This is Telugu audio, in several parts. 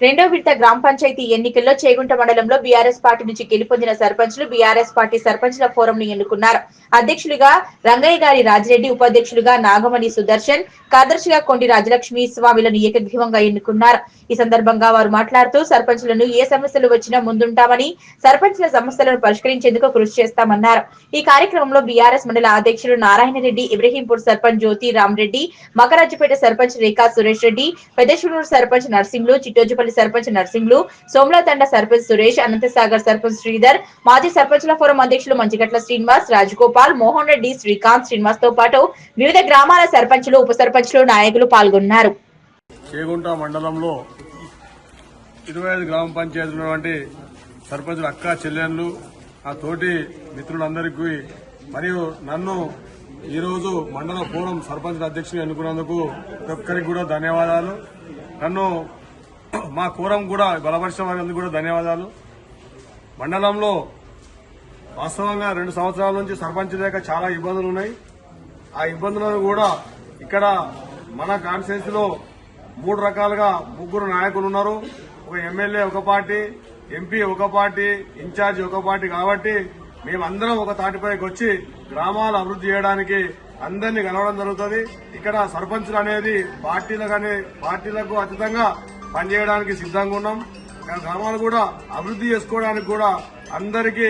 రెండో విడత గ్రామ పంచాయతీ ఎన్నికల్లో చేగుంట మండలంలో బీఆర్ఎస్ పార్టీ నుంచి గెలుపొందిన సర్పంచ్లు బీఆర్ఎస్ పార్టీ సర్పంచ్ల ఫోరం ను ఎన్నుకున్నారు. అధ్యక్షులుగా రంగయ్య గారి రాజిరెడ్డి ఉపాధ్యక్షులుగా నాగమణి సుదర్శన్ కార్యదర్శిగా కొండి రాజలక్ష్మి స్వామిలను ఏకగ్రీవంగా ఎన్నుకున్నారు. ఈ సందర్భంగా వారు మాట్లాడుతూ సర్పంచ్లను ఏ సమస్యలు వచ్చినా ముందుంటామని సర్పంచ్ల సమస్యలను పరిష్కరించేందుకు కృషి చేస్తామన్నారు. ఈ కార్యక్రమంలో బీఆర్ఎస్ మండల అధ్యక్షులు నారాయణ రెడ్డి ఇబ్రహీంపూర్ సర్పంచ్ జ్యోతి రామరెడ్డి మకరాజుపేట సర్పంచ్ రేఖా సురేష్ రెడ్డి పెద్దశూరు సర్పంచ్ నర్సింగ్లు చిట్టోజుపల్లి సర్పంచ్ నర్సింగ్లు సోమలతండ సర్పంచ్ సురేష్ అనంతసాగర్ సర్పంచ్ శ్రీధర్ మాజీ సర్పంచ్ల ఫోరం అధ్యక్షులు మంచిగట్ల శ్రీనివాస్ రాజగోపాల్ మోహన్ రెడ్డి శ్రీకాంత్ శ్రీనివాస్తో పాటు వివిధ గ్రామాల సర్పంచులు ఉప సర్పంచులు నాయకులు పాల్గొన్నారు. చేగుంట మండలంలో ఇరవై ఐదు గ్రామ పంచాయతీలు సర్పంచుల అక్క చెల్లెళ్ళు ఆ తోటి మిత్రులందరికీ మరియు నన్ను ఈరోజు మండల ఫోరం సర్పంచ్ అధ్యక్షుని ఎన్నుకున్నందుకు ప్రతి ఒక్కరికి కూడా ధన్యవాదాలు. నన్ను మా కూరం కూడా బలపరిచిన వారికి కూడా ధన్యవాదాలు. మండలంలో వాస్తవంగా రెండు సంవత్సరాల నుంచి సర్పంచ్ లేక చాలా ఇబ్బందులు ఉన్నాయి. ఆ ఇబ్బందులను కూడా ఇక్కడ మన కాన్స్టిట్యూన్సీలో మూడు రకాలుగా ముగ్గురు నాయకులు ఉన్నారు. ఒక ఎమ్మెల్యే ఒక పార్టీ ఎంపీ ఒక పార్టీ ఇన్ఛార్జి ఒక పార్టీ కాబట్టి మేమందరం ఒక తాటిపైకి వచ్చి గ్రామాలు అభివృద్ధి చేయడానికి అందరినీ కలవడం జరుగుతుంది. ఇక్కడ సర్పంచులు అనేది పార్టీలకు అనే పార్టీలకు అతీతంగా పనిచేయడానికి సిద్ధంగా ఉన్నాం. గ్రామాలు కూడా అభివృద్ధి చేసుకోవడానికి కూడా అందరికీ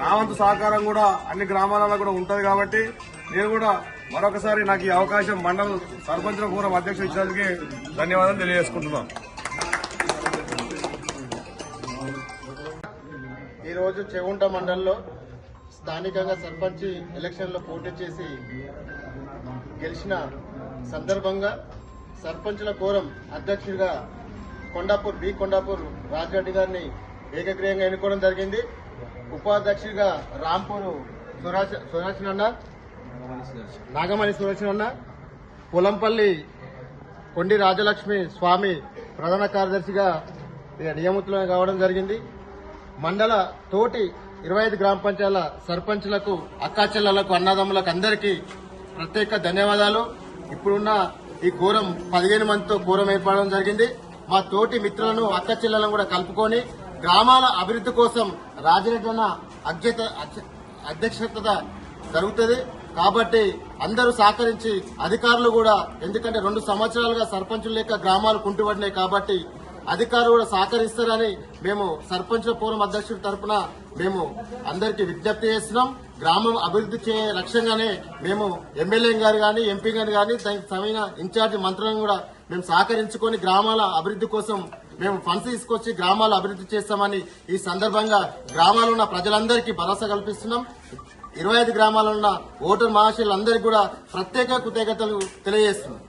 నా వంతు సహకారం కూడా అన్ని గ్రామాలలో కూడా ఉంటుంది కాబట్టి నేను కూడా మరొకసారి నాకు ఈ అవకాశం మండల సర్పంచుల ఫోరం అధ్యక్షుడు ఇచ్చినందుకు ధన్యవాదాలు తెలియజేసుకుంటున్నాం. ఈరోజు చెగుంట మండలంలో స్థానికంగా సర్పంచ్ ఎలక్షన్లో పోటీ చేసి గెలిచిన సందర్భంగా సర్పంచుల కోరం అధ్యక్షుడిగా కొండాపూర్ బి కొండాపూర్ రాజరెడ్డి గారిని ఏకగ్రీయంగా ఎన్నుకోవడం జరిగింది. ఉపాధ్యక్షుడిగా రాంపూర్ సురాచన అన్న నాగమణి సురక్షణ అన్న పొలంపల్లి కొండి రాజలక్ష్మి స్వామి ప్రధాన కార్యదర్శిగా నియమితులు కావడం జరిగింది. మండల తోటి ఇరవై ఐదు గ్రామ పంచాయతీల సర్పంచ్లకు అక్కాచెల్లలకు అన్నదమ్ములకు అందరికీ ప్రత్యేక ధన్యవాదాలు. ఇప్పుడున్న ఈ ఘోరం పదిహేను మందితో ఘోరం ఏర్పడడం జరిగింది. మా తోటి మిత్రులను అక్క చెల్లెలను కూడా కలుపుకొని గ్రామాల అభివృద్ధి కోసం రాజరెడ్డి అన్న అధ్యత అధ్యక్షత జరుగుతుంది. కాబట్టి అందరూ సహకరించి అధికారులు కూడా ఎందుకంటే రెండు సంవత్సరాలుగా సర్పంచులు లేక గ్రామాలు కుంటుపడినాయి కాబట్టి అధికారులు కూడా సహకరిస్తారని మేము సర్పంచుల పూర్వం అధ్యక్షుడి తరఫున మేము అందరికీ విజ్ఞప్తి చేస్తున్నాం. గ్రామం అభివృద్ధి చే లక్ష్యంగానే మేము ఎమ్మెల్యే గారు కానీ ఎంపీ గారు కానీ దానికి సమైన ఇన్ఛార్జి మంత్రులను కూడా మేము సహకరించుకొని గ్రామాల అభివృద్ధి కోసం మేము ఫండ్స్ తీసుకొచ్చి గ్రామాల అభివృద్ధి చేస్తామని ఈ సందర్భంగా గ్రామాల్లో ఉన్న ప్రజలందరికీ భరోసా కల్పిస్తున్నాం. ఇరవై ఐదు గ్రామాల్లో ఉన్న ఓటర్ మహాశీలందరికీ కూడా ప్రత్యేక కృతజ్ఞతలు తెలియజేస్తున్నాం.